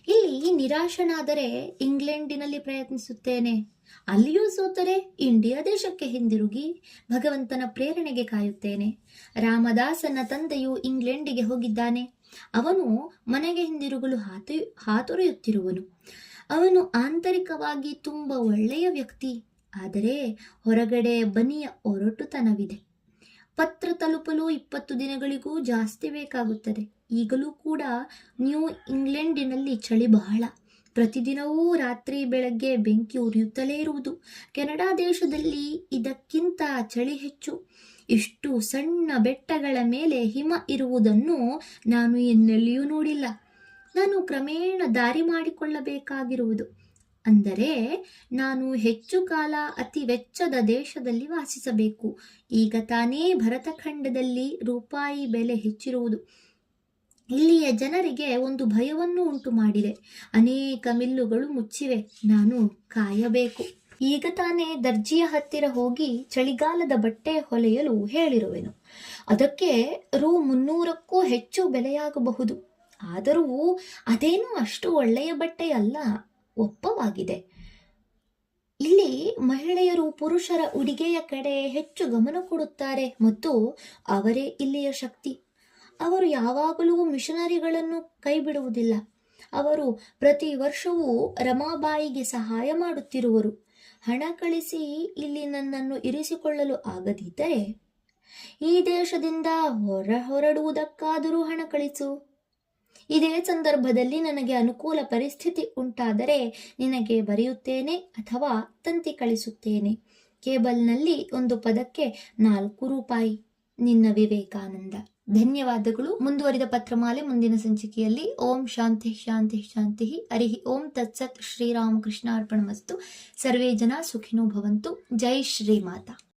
ಇಲ್ಲಿ ನಿರಾಶನಾದರೆ ಇಂಗ್ಲೆಂಡಿನಲ್ಲಿ ಪ್ರಯತ್ನಿಸುತ್ತೇನೆ. ಅಲ್ಲಿಯೂ ಸೋತರೆ ಇಂಡಿಯಾ ದೇಶಕ್ಕೆ ಹಿಂದಿರುಗಿ ಭಗವಂತನ ಪ್ರೇರಣೆಗೆ ಕಾಯುತ್ತೇನೆ. ರಾಮದಾಸನ ತಂದೆಯು ಇಂಗ್ಲೆಂಡಿಗೆ ಹೋಗಿದ್ದಾನೆ. ಅವನು ಮನೆಗೆ ಹಿಂದಿರುಗಲು ಹಾತು, ಹಾತೊರೆಯುತ್ತಿರುವನು. ಅವನು ಆಂತರಿಕವಾಗಿ ತುಂಬ ಒಳ್ಳೆಯ ವ್ಯಕ್ತಿ, ಆದರೆ ಹೊರಗಡೆ ಬನಿಯ ಒರಟುತನವಿದೆ. ಪತ್ರ ತಲುಪಲು ಇಪ್ಪತ್ತು ದಿನಗಳಿಗೂ ಜಾಸ್ತಿ ಬೇಕಾಗುತ್ತದೆ. ಈಗಲೂ ಕೂಡ ನ್ಯೂ ಇಂಗ್ಲೆಂಡಿನಲ್ಲಿ ಚಳಿ ಬಹಳ. ಪ್ರತಿದಿನವೂ ರಾತ್ರಿ ಬೆಳಗ್ಗೆ ಬೆಂಕಿ ಉರಿಯುತ್ತಲೇ ಇರುವುದು. ಕೆನಡಾ ದೇಶದಲ್ಲಿ ಇದಕ್ಕಿಂತ ಚಳಿ ಹೆಚ್ಚು. ಇಷ್ಟು ಸಣ್ಣ ಬೆಟ್ಟಗಳ ಮೇಲೆ ಹಿಮ ಇರುವುದನ್ನು ನಾನು ಇನ್ನೆಲ್ಲಿಯೂ ನೋಡಿಲ್ಲ. ನಾನು ಕ್ರಮೇಣ ದಾರಿ ಮಾಡಿಕೊಳ್ಳಬೇಕಾಗಿರುವುದು. ಅಂದರೆ ನಾನು ಹೆಚ್ಚು ಕಾಲ ಅತಿ ವೆಚ್ಚದ ದೇಶದಲ್ಲಿ ವಾಸಿಸಬೇಕು. ಈಗ ತಾನೇ ಭರತಖಂಡದಲ್ಲಿ ರೂಪಾಯಿ ಬೆಲೆ ಹೆಚ್ಚಿರುವುದು. ಇಲ್ಲಿಯ ಜನರಿಗೆ ಒಂದು ಭಯವನ್ನು ಉಂಟು ಮಾಡಿದೆ ಅನೇಕ ಮಿಲ್ಲುಗಳು ಮುಚ್ಚಿವೆ. ನಾನು ಕಾಯಬೇಕು. ಈಗ ತಾನೇ ದರ್ಜಿಯ ಹತ್ತಿರ ಹೋಗಿ ಚಳಿಗಾಲದ ಬಟ್ಟೆ ಹೊಲೆಯಲು ಹೇಳಿರುವೆನು. ಅದಕ್ಕೆ ರು ಮುನ್ನೂರಕ್ಕೂ ಹೆಚ್ಚು ಬೆಲೆಯಾಗಬಹುದು. ಆದರೂ ಅದೇನು ಅಷ್ಟು ಒಳ್ಳೆಯ ಬಟ್ಟೆಯಲ್ಲ ಒಪ್ಪವಾಗಿದೆ. ಇಲ್ಲಿ ಮಹಿಳೆಯರು ಪುರುಷರ ಉಡುಗೆಯ ಕಡೆ ಹೆಚ್ಚು ಗಮನ ಕೊಡುತ್ತಾರೆ ಮತ್ತು ಅವರೇ ಇಲ್ಲಿಯ ಶಕ್ತಿ. ಅವರು ಯಾವಾಗಲೂ ಮಿಷನರಿಗಳನ್ನು ಕೈ ಬಿಡುವುದಿಲ್ಲ ಅವರು ಪ್ರತಿ ವರ್ಷವೂ ರಮಾಬಾಯಿಗೆ ಸಹಾಯ ಮಾಡುತ್ತಿರುವರು. ಹಣ ಕಳಿಸಿ ಇಲ್ಲಿ ನನ್ನನ್ನು ಇರಿಸಿಕೊಳ್ಳಲು ಆಗದಿದ್ದರೆ ಈ ದೇಶದಿಂದ ಹೊರ ಹೊರಡುವುದಕ್ಕಾದರೂ ಹಣ ಕಳಿಸು. ಇದೇ ಸಂದರ್ಭದಲ್ಲಿ ನನಗೆ ಅನುಕೂಲ ಪರಿಸ್ಥಿತಿ ಉಂಟಾದರೆ ನಿನಗೆ ಬರೆಯುತ್ತೇನೆ ಅಥವಾ ತಂತಿ ಕಳಿಸುತ್ತೇನೆ. ಕೇಬಲ್ನಲ್ಲಿ ಒಂದು ಪದಕ್ಕೆ ನಾಲ್ಕು ರೂಪಾಯಿ. ನಿನ್ನ ವಿವೇಕಾನಂದ. ಧನ್ಯವಾದಗಳು. ಮುಂದುವರಿದ ಪತ್ರಮಾಲೆ ಮುಂದಿನ ಸಂಚಿಕೆಯಲ್ಲಿ ಓಂ ಶಾಂತಿ ಶಾಂತಿ ಶಾಂತಿ ಹರಿ ಓಂ ತತ್ಸತ್ ಶ್ರೀರಾಮಕೃಷ್ಣ ಅರ್ಪಣಮಸ್ತು ಸರ್ವೇ ಜನ ಸುಖಿನೋ ಭವಂತು. ಜೈ ಶ್ರೀಮಾತಾ